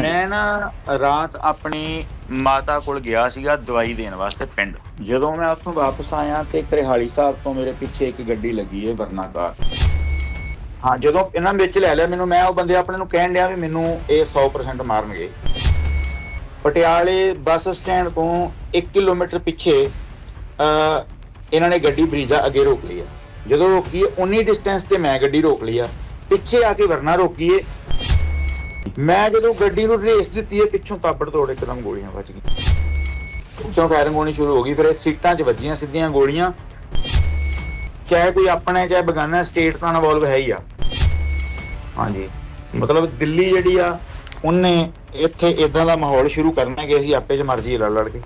ਮੈਂ ਨਾ ਰਾਤ ਆਪਣੀ ਮਾਤਾ ਕੋਲ ਗਿਆ ਸੀਗਾ ਦਵਾਈ ਦੇਣ ਵਾਸਤੇ ਪਿੰਡ। ਜਦੋਂ ਮੈਂ ਉੱਥੋਂ ਵਾਪਸ ਆਇਆ ਤੇ ਕਰਿਹਾਲੀ ਸਾਹਿਬ ਤੋਂ ਮੇਰੇ ਪਿੱਛੇ ਇੱਕ ਗੱਡੀ ਲੱਗੀ ਹੈ ਵਰਨਾਕਾਰ। ਹਾਂ, ਜਦੋਂ ਇਹਨਾਂ ਵਿੱਚ ਲੈ ਲਿਆ, ਮੈਨੂੰ ਮੈਂ ਉਹ ਬੰਦੇ ਆਪਣੇ ਨੂੰ ਕਹਿਣ ਡਿਆ ਵੀ ਮੈਨੂੰ ਇਹ 100% ਮਾਰਨਗੇ। ਪਟਿਆਲੇ ਬੱਸ ਸਟੈਂਡ ਤੋਂ 1 ਕਿਲੋਮੀਟਰ ਪਿੱਛੇ, ਅ, ਇਹਨਾਂ ਨੇ ਗੱਡੀ ਬਰੀਜਾ ਅੱਗੇ ਰੋਕ ਲਈ ਹੈ ਜਦੋਂ ਰੋਕੀ ਉਨੀ ਡਿਸਟੈਂਸ ਤੇ ਮੈਂ ਗੱਡੀ ਰੋਕ ਲਈ ਆ। ਪਿੱਛੇ ਆ ਕੇ ਵਰਨਾ ਰੋਕੀਏ ਮੈਂ ਜਦੋਂ ਗੱਡੀ ਨੂੰ ਰੇਸ ਦਿੱਤੀ ਹੈ ਪਿੱਛੋਂ ਤਾਬੜ ਤੋੜ ਇੱਕਦਮ ਗੋਲੀਆਂ ਵੱਜ ਗਈਆਂ। ਪਿੱਛੋਂ ਫਾਇਰਿੰਗ ਹੋਣੀ ਸ਼ੁਰੂ ਹੋ ਗਈ ਫਿਰ ਇਹ ਸੀਟਾਂ 'ਚ ਵੱਜੀਆਂ ਸਿੱਧੀਆਂ ਗੋਲੀਆਂ। ਚਾਹੇ ਕੋਈ ਆਪਣਾ ਹੈ, ਚਾਹੇ ਬਗਾਨਾ ਸਟੇਟ ਤਾਂ ਇਨਵੋਲਵ ਹੈ ਹੀ ਆ। ਹਾਂਜੀ। ਮਤਲਬ ਦਿੱਲੀ ਜਿਹੜੀ ਆ ਉਹਨੇ ਇੱਥੇ ਇਦਾਂ ਦਾ ਮਾਹੌਲ ਸ਼ੁਰੂ ਕਰਨਾ ਕਿ ਅਸੀਂ ਆਪੇ 'ਚ ਮਰਜ਼ੀ ਲੜ ਲੜ ਕੇ।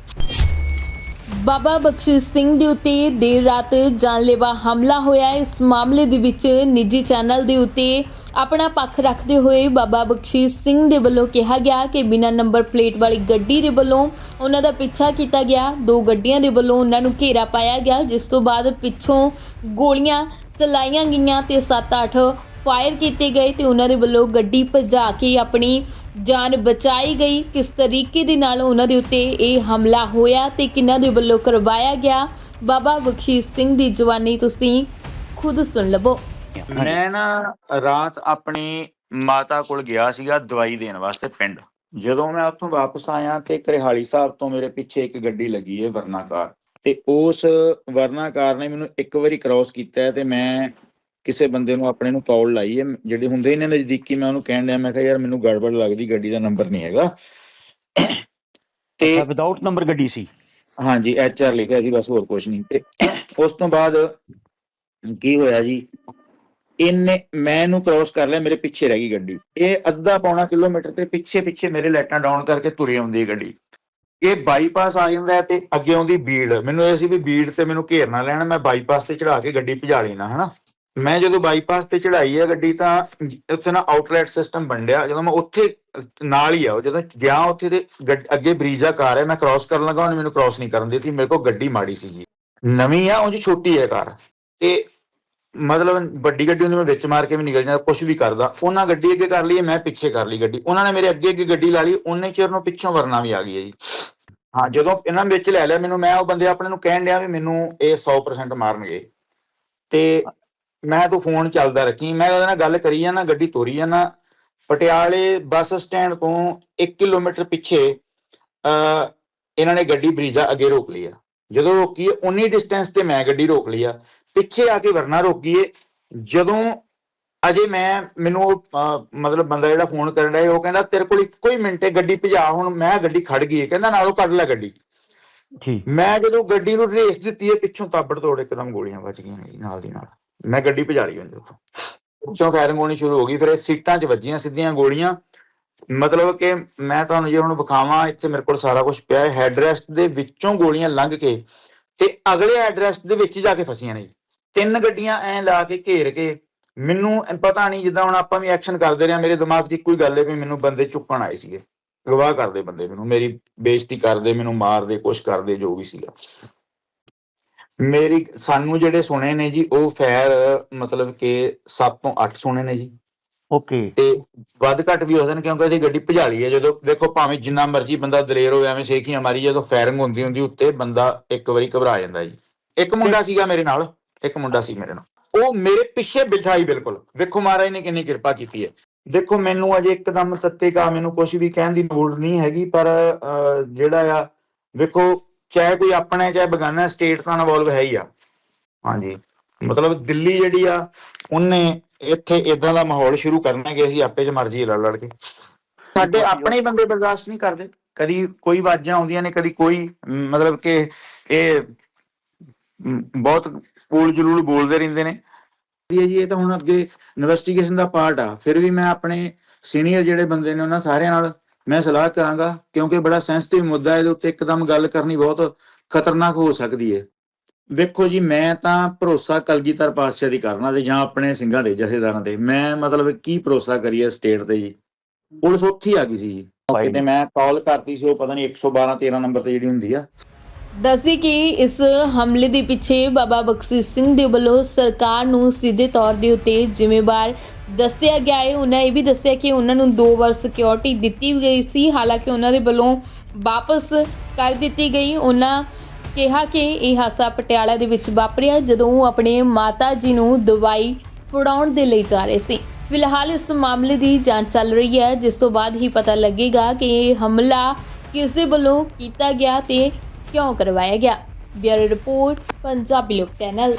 ਬਾਬਾ ਬਖਸ਼ੀਸ਼ ਸਿੰਘ ਦੇ ਉੱਤੇ ਦੇਰ ਰਾਤ ਜਾਨਲੇਵਾ ਹਮਲਾ ਹੋਇਆ। ਇਸ ਮਾਮਲੇ ਦੇ ਵਿੱਚ ਨਿੱਜੀ ਚੈਨਲ ਦੇ ਉੱਤੇ ਆਪਣਾ ਪੱਖ ਰੱਖਦੇ ਹੋਏ ਬਾਬਾ ਬਖਸ਼ੀਸ਼ ਸਿੰਘ ਦੇ ਵੱਲੋਂ ਕਿਹਾ ਗਿਆ ਕਿ ਬਿਨਾਂ ਨੰਬਰ ਪਲੇਟ ਵਾਲੀ ਗੱਡੀ ਦੇ ਵੱਲੋਂ ਉਹਨਾਂ ਦਾ ਪਿੱਛਾ ਕੀਤਾ ਗਿਆ। ਦੋ ਗੱਡੀਆਂ ਦੇ ਵੱਲੋਂ ਉਹਨਾਂ ਨੂੰ ਘੇਰਾ ਪਾਇਆ ਗਿਆ, ਜਿਸ ਤੋਂ ਬਾਅਦ ਪਿੱਛੋਂ ਗੋਲੀਆਂ ਚਲਾਈਆਂ ਗਈਆਂ ਤੇ 7-8 ਫਾਇਰ ਕੀਤੇ ਗਏ ਤੇ ਉਹਨਾਂ ਦੇ ਵੱਲੋਂ ਗੱਡੀ ਭਜਾ ਕੇ ਆਪਣੀ ਜਾਨ ਬਚਾਈ ਗਈ। ਕਿਸ ਤਰੀਕੇ ਦੇ ਨਾਲ ਉਹਨਾਂ ਦੇ ਉੱਤੇ ਇਹ ਹਮਲਾ ਹੋਇਆ ਤੇ ਕਿਹਨਾਂ ਦੇ ਵੱਲੋਂ ਕਰਵਾਇਆ ਗਿਆ? ਬਾਬਾ ਬਖਸ਼ੀਸ਼ ਸਿੰਘ ਦੀ ਜਵਾਨੀ ਤੁਸੀਂ ਖੁਦ ਸੁਣ ਲਵੋ। ਮੈਂ ਨਾ ਰਾਤ ਆਪਣੀ ਮਾਤਾ ਕੋਲ ਗਿਆ ਸੀਗਾ ਦਵਾਈ ਦੇਣ ਵਾਸਤੇ ਪਿੰਡ। ਜਦੋਂ ਮੈਂ ਉੱਥੋਂ ਵਾਪਸ ਆਇਆ ਤੇ ਕਰਿਹਾਲੀ ਸਾਹਿਬ ਤੋਂ ਮੇਰੇ ਪਿੱਛੇ ਇੱਕ ਗੱਡੀ ਲੱਗੀ ਹੈ ਵਰਨਾਕਾਰ। ਤੇ ਉਸ ਵਰਨਾਕਾਰ ਨੇ ਮੈਨੂੰ ਇੱਕ ਵਾਰੀ ਕ੍ਰਾਸ ਕੀਤਾ ਤੇ ਮੈਂ ਕਿਸੇ ਬੰਦੇ ਨੂੰ ਆਪਣੇ ਨੂੰ ਕੌਲ ਲਾਈ ਹੈ ਜਿਹੜੇ ਹੁੰਦੇ ਨੇ ਨਜ਼ਦੀਕੀ ਮੈਂ ਉਹਨੂੰ ਕਹਿਣ ਡਿਆ ਮੈਂ ਕਿਹਾ ਯਾਰ ਮੈਨੂੰ ਗੜਬੜ ਲੱਗਦੀ ਗੱਡੀ ਦਾ ਨੰਬਰ ਨਹੀਂ ਹੈਗਾ। ਤੇ ਵਿਦਆਊਟ ਨੰਬਰ ਗੱਡੀ ਸੀ? ਹਾਂਜੀ ਐਚ ਆਰ ਲਿਖਿਆ ਸੀ ਬਸ ਹੋਰ ਕੁਝ ਨਹੀਂ। ਤੇ ਉਸ ਤੋਂ ਬਾਅਦ ਕੀ ਹੋਇਆ ਜੀ? ਇਹਨੇ ਮੈਂ ਇਹਨੂੰ ਕ੍ਰਾਸ ਕਰ ਲਿਆ, ਮੇਰੇ ਪਿੱਛੇ ਰਹਿ ਗਈ ਗੱਡੀ। ਇਹ ਅੱਧਾ ਪੌਣਾ ਕਿਲੋਮੀਟਰ ਤੇ ਪਿੱਛੇ ਪਿੱਛੇ ਮੇਰੇ ਲਾਈਟਾਂ ਡਾਊਨ ਕਰਕੇ ਤੁਰੀ ਆਉਂਦੀ ਹੈ ਗੱਡੀ। ਇਹ ਬਾਈਪਾਸ ਆ ਜਾਂਦਾ ਤੇ ਅੱਗੇ ਆਉਂਦੀ ਬੀੜ ਮੈਨੂੰ ਇਹ ਸੀ ਵੀ ਬੀੜ ਤੇ ਮੈਨੂੰ ਘੇਰ ਨਾ ਲੈਣ, ਮੈਂ ਬਾਈਪਾਸ ਤੇ ਚੜਾ ਕੇ ਗੱਡੀ ਭਜਾ ਲੈਣਾ ਹਨਾ? ਮੈਂ ਜਦੋਂ ਬਾਈਪਾਸ ਤੇ ਚੜਾਈ ਹੈ ਗੱਡੀ ਤਾਂ ਉੱਥੇ ਨਾ ਆਊਟਲੈਟ ਸਿਸਟਮ ਬਣਿਆ ਜਦੋਂ ਮੈਂ ਉੱਥੇ ਨਾਲ ਹੀ ਆ, ਉਹ ਜਦੋਂ ਗਿਆ ਉੱਥੇ ਤੇ ਗੱਡ- ਅੱਗੇ ਬਰੀਜਾ ਕਾਰ ਹੈ ਮੈਂ ਕ੍ਰਾਸ ਕਰਨ ਲੱਗਾ, ਉਹਨੇ ਮੈਨੂੰ ਕ੍ਰਾਸ ਨਹੀਂ ਕਰਨ ਦਿੱਤੀ। ਮੇਰੇ ਕੋਲ ਗੱਡੀ ਮਾੜੀ ਸੀ ਜੀ। ਨਵੀਂ ਆ, ਉਂਝ ਛੋਟੀ ਹੈ ਕਾਰ। ਤੇ ਮਤਲਬ ਵੱਡੀ ਗੱਡੀ ਉਹਨੇ ਮੈਂ ਵਿੱਚ ਮਾਰ ਕੇ ਵੀ ਨਿਕਲ ਜਾਂਦਾ ਕੁਝ ਵੀ ਕਰਦਾ। ਉਹਨਾਂ ਗੱਡੀ ਅੱਗੇ ਕਰ ਲਈ, ਮੈਂ ਪਿੱਛੇ ਕਰ ਲਈ ਗੱਡੀ। ਉਹਨਾਂ ਨੇ ਮੇਰੇ ਅੱਗੇ ਅੱਗੇ ਗੱਡੀ ਲਾ ਲਈ, ਉਹਨੇ ਚਿਰ ਨੂੰ ਪਿੱਛੋਂ ਵਰਨਾ ਵੀ ਆ ਗਈ ਹੈ ਜੀ। ਹਾਂ, ਜਦੋਂ ਇਹਨਾਂ ਵਿੱਚ ਲੈ ਲਿਆ, ਮੈਨੂੰ ਮੈਂ ਉਹ ਬੰਦੇ ਆਪਣੇ ਨੂੰ ਕਹਿਣ ਡਿਆ ਵੀ ਮੈਨੂੰ ਇਹ 100% ਮਾਰਨਗੇ। ਤੇ ਮੈਂ ਤੂੰ ਫੋਨ ਚੱਲਦਾ ਰੱਖੀ। ਮੈਂ ਉਹਦੇ ਨਾਲ ਗੱਲ ਕਰੀ ਜਾਣਾ ਗੱਡੀ ਤੋਰੀ ਜਾਣਾ ਪਟਿਆਲੇ ਬੱਸ ਸਟੈਂਡ ਤੋਂ 1 ਕਿਲੋਮੀਟਰ ਪਿੱਛੇ ਅ ਇਹਨਾਂ ਨੇ ਗੱਡੀ ਬਰੀਜਾ ਅੱਗੇ ਰੋਕ ਲਈ ਆ। ਜਦੋਂ ਰੋਕੀ, ਉਨੀ ਡਿਸਟੈਂਸ ਤੇ ਮੈਂ ਗੱਡੀ ਰੋਕ ਲਈ ਆ। ਪਿੱਛੇ ਆ ਕੇ ਵਰਨਾ ਰੋਕੀਏ। ਜਦੋਂ ਅਜੇ ਮੈਂ ਮੈਨੂੰ ਉਹ, ਮਤਲਬ ਬੰਦਾ ਜਿਹੜਾ ਫੋਨ ਕਰਨ ਸੀ, ਉਹ ਕਹਿੰਦਾ ਤੇਰੇ ਕੋਲ ਇੱਕੋ ਹੀ ਮਿੰਟ ਹੈ ਗੱਡੀ ਭਜਾ ਹੁਣ ਮੈਂ ਗੱਡੀ ਖੜ ਗਈ ਹੈ। ਕਹਿੰਦਾ ਨਾਲੋਂ ਕੱਢ ਲੈ ਗੱਡੀ। ਠੀਕ। ਮੈਂ ਜਦੋਂ ਗੱਡੀ ਨੂੰ ਰੇਸ ਦਿੱਤੀ ਹੈ ਪਿੱਛੋਂ ਤਾਬੜ ਤੋੜ ਇੱਕਦਮ ਗੋਲੀਆਂ ਵੱਜ ਗਈਆਂ ਜੀ ਨਾਲ ਦੀ ਨਾਲ। ਮੈਂ ਗੱਡੀ ਭਜਾ ਲਈ ਉਹਦੇ ਉੱਤੋਂ। ਪਿੱਛੋਂ ਫਾਇਰਿੰਗ ਹੋਣੀ ਸ਼ੁਰੂ ਹੋ ਗਈ ਫਿਰ ਇਹ ਸੀਟਾਂ 'ਚ ਵੱਜੀਆਂ ਸਿੱਧੀਆਂ ਗੋਲੀਆਂ। ਮਤਲਬ ਕਿ ਮੈਂ ਤੁਹਾਨੂੰ ਜੇ ਹੁਣ ਵਿਖਾਵਾਂ ਇੱਥੇ ਮੇਰੇ ਕੋਲ ਸਾਰਾ ਕੁਝ ਪਿਆ ਹੈ। ਹੈਡਰੈਸਟ ਦੇ ਵਿੱਚੋਂ ਗੋਲੀਆਂ ਲੰਘ ਕੇ ਤੇ ਅਗਲੇ ਐਡਰੈਸ ਦੇ ਵਿੱਚ ਜਾ ਕੇ ਫਸੀਆਂ ਨੇ ਜੀ। ਤਿੰਨ ਗੱਡੀਆਂ ਐ ਲਾ ਕੇ ਘੇਰ ਕੇ ਮੈਨੂੰ ਪਤਾ ਨਹੀਂ ਜਿੱਦਾਂ ਹੁਣ ਆਪਾਂ ਵੀ ਐਕਸ਼ਨ ਕਰਦੇ ਰਹੇ ਮੇਰੇ ਦਿਮਾਗ 'ਚ ਇੱਕੋ ਹੀ ਗੱਲ ਹੈ ਵੀ ਮੈਨੂੰ ਬੰਦੇ ਚੁੱਕਣ ਆਏ ਸੀਗੇ ਗਵਾਹ ਕਰਦੇ ਬੰਦੇ ਮੈਨੂੰ ਮੇਰੀ ਬੇਇੱਜ਼ਤੀ ਕਰਦੇ ਮੈਨੂੰ ਮਾਰਦੇ ਕੁਛ ਕਰਦੇ ਜੋ ਵੀ ਸੀਗਾ। ਮੇਰੀ ਸਾਨੂੰ ਜਿਹੜੇ ਸੁਣੇ ਨੇ ਜੀ ਉਹ ਫੈਰ ਮਤਲਬ ਕਿ 7 ਤੋਂ 8 ਸੁਣੇ ਨੇ ਜੀ। ਓਕੇ। ਤੇ ਵੱਧ ਘੱਟ ਵੀ ਹੋ ਜਾਣ ਕਿਉਂਕਿ ਅਸੀਂ ਗੱਡੀ ਭਜਾ ਲਈ ਹੈ ਜਦੋਂ ਦੇਖੋ ਭਾਵੇਂ ਜਿੰਨਾ ਮਰਜ਼ੀ ਬੰਦਾ ਦਲੇਰ ਹੋਵੇ ਐਵੇਂ ਸੇਖੀਆਂ ਮਾਰੀ ਜਦੋਂ ਫਾਇਰਿੰਗ ਹੁੰਦੀ ਹੁੰਦੀ ਉੱਤੇ ਬੰਦਾ ਇੱਕ ਵਾਰੀ ਘਬਰਾ ਜਾਂਦਾ ਜੀ। ਇੱਕ ਮੁੰਡਾ ਸੀਗਾ ਮੇਰੇ ਨਾਲ। ਇੱਕ ਮੁੰਡਾ ਸੀ ਮੇਰੇ ਨਾਲ। ਉਹ ਮੇਰੇ ਪਿੱਛੇ ਬਿਠਾਈ ਬਿਲਕੁਲ। ਵੇਖੋ ਮਹਾਰਾਜ ਨੇ ਕਿੰਨੀ ਕਿਰਪਾ ਕੀਤੀ ਹੈ। ਦੇਖੋ ਮੈਨੂੰ ਅਜੇ ਇੱਕਦਮ ਤੱਤੇ ਕਾ ਮੈਨੂੰ ਕੁਝ ਵੀ ਕਹਿਣ ਦੀ ਲੋੜ ਨਹੀਂ ਹੈਗੀ ਪਰ ਜਿਹੜਾ ਆ ਵੇਖੋ ਚਾਹੇ ਕੋਈ ਆਪਣਾ ਚਾਹੇ ਬਗਾਨਾ ਸਟੇਟ ਤਾਂ ਇਨਵੋਲਵ ਹੈ ਹੀ ਆ। ਹਾਂਜੀ। ਮਤਲਬ ਦਿੱਲੀ ਜਿਹੜੀ ਆ ਉਹਨੇ ਇੱਥੇ ਇਦਾਂ ਦਾ ਮਾਹੌਲ ਸ਼ੁਰੂ ਕਰਨਾ ਕਿ ਅਸੀਂ ਆਪੇ 'ਚ ਮਰਜ਼ੀ ਲੜ ਲੜ ਕੇ। ਸਾਡੇ ਆਪਣੇ ਬੰਦੇ ਬਰਦਾਸ਼ਤ ਨਹੀਂ ਕਰਦੇ। ਕਦੀ ਕੋਈ ਆਵਾਜ਼ਾਂ ਆਉਂਦੀਆਂ ਨੇ ਕਦੀ ਕੋਈ ਮਤਲਬ ਕਿ ਇਹ ਬਹੁਤ ਪੂਲ ਜਲੂਲ ਬੋਲਦੇ ਰਹਿੰਦੇ ਨੇ। ਇਹ ਜੀ ਇਹ ਤਾਂ ਹੁਣ ਅੱਗੇ ਇਨਵੈਸਟੀਗੇਸ਼ਨ ਦਾ ਪਾਰਟ ਆ। ਫਿਰ ਵੀ ਮੈਂ ਆਪਣੇ ਸੀਨੀਅਰ ਜਿਹੜੇ ਬੰਦੇ ਨੇ ਉਹਨਾਂ ਸਾਰਿਆਂ ਨਾਲ ਮੈਂ ਸਲਾਹ ਕਰਾਂਗਾ ਕਿਉਂਕਿ ਬੜਾ ਸੈਂਸਿਟਿਵ ਮੁੱਦਾ ਹੈ ਇਹਦੇ ਉੱਤੇ ਇੱਕਦਮ ਗੱਲ ਕਰਨੀ ਬਹੁਤ ਖਤਰਨਾਕ ਹੋ ਸਕਦੀ ਹੈ। ਵੇਖੋ ਜੀ ਮੈਂ ਤਾਂ ਭਰੋਸਾ ਕਲਗੀਧਰ ਪਾਤਸ਼ਾਹ ਦੀ ਕਰਨਾ ਤੇ ਜਾਂ ਆਪਣੇ ਸਿੰਘਾਂ ਦੇ ਜਥੇਦਾਰਾਂ ਤੇ ਮੈਂ ਮਤਲਬ ਕੀ ਭਰੋਸਾ ਕਰੀਏ ਸਟੇਟ ਤੇ ਜੀ? ਪੁਲਿਸ ਉੱਥੇ ਆ ਗਈ ਸੀ ਜੀ। ਕਿਤੇ ਮੈਂ ਕਾਲ ਕਰਤੀ ਸੀ ਉਹ ਪਤਾ ਨਹੀਂ 112 13 ਨੰਬਰ ਤੇ ਜਿਹੜੀ ਹੁੰਦੀ ਆ। ਦੱਸਦੀ ਕਿ ਇਸ ਹਮਲੇ ਦੇ ਪਿੱਛੇ ਬਾਬਾ ਬਖਸ਼ੀਸ਼ ਸਿੰਘ ਦੇ ਵੱਲੋਂ ਸਰਕਾਰ ਨੂੰ ਸਿੱਧੇ ਤੌਰ ਦੇ ਉੱਤੇ ਜ਼ਿੰਮੇਵਾਰ ਦੱਸਿਆ ਗਿਆ ਹੈ। ਉਹਨਾਂ ਇਹ ਵੀ ਦੱਸਿਆ ਕਿ ਉਹਨਾਂ ਨੂੰ ਦੋ ਵਾਰ ਸਿਕਿਉਰਿਟੀ ਦਿੱਤੀ ਗਈ ਸੀ। ਹਾਲਾਂਕਿ ਉਹਨਾਂ ਦੇ ਵੱਲੋਂ ਵਾਪਸ ਕਰ ਦਿੱਤੀ ਗਈ। ਉਹਨਾਂ ਕਿਹਾ ਕਿ ਇਹ ਹਾਦਸਾ ਪਟਿਆਲਾ ਦੇ ਵਿੱਚ ਵਾਪਰਿਆ, ਜਦੋਂ ਉਹ ਆਪਣੇ ਮਾਤਾ ਜੀ ਨੂੰ ਦਵਾਈ ਫੜਾਉਣ ਦੇ ਲਈ ਜਾ ਰਹੇ ਸੀ। ਫਿਲਹਾਲ ਇਸ ਮਾਮਲੇ ਦੀ ਜਾਂਚ ਚੱਲ ਰਹੀ ਹੈ, ਜਿਸ ਤੋਂ ਬਾਅਦ ਹੀ ਪਤਾ ਲੱਗੇਗਾ ਕਿ ਇਹ ਹਮਲਾ ਕਿਸ ਦੇ ਵੱਲੋਂ ਕੀਤਾ ਗਿਆ ਤੇ ਕਿਉਂ ਕਰਵਾਇਆ ਗਿਆ? ਬਿਊਰੋ ਰਿਪੋਰਟ ਪੰਜਾਬੀ ਲੋਕ ਚੈਨਲ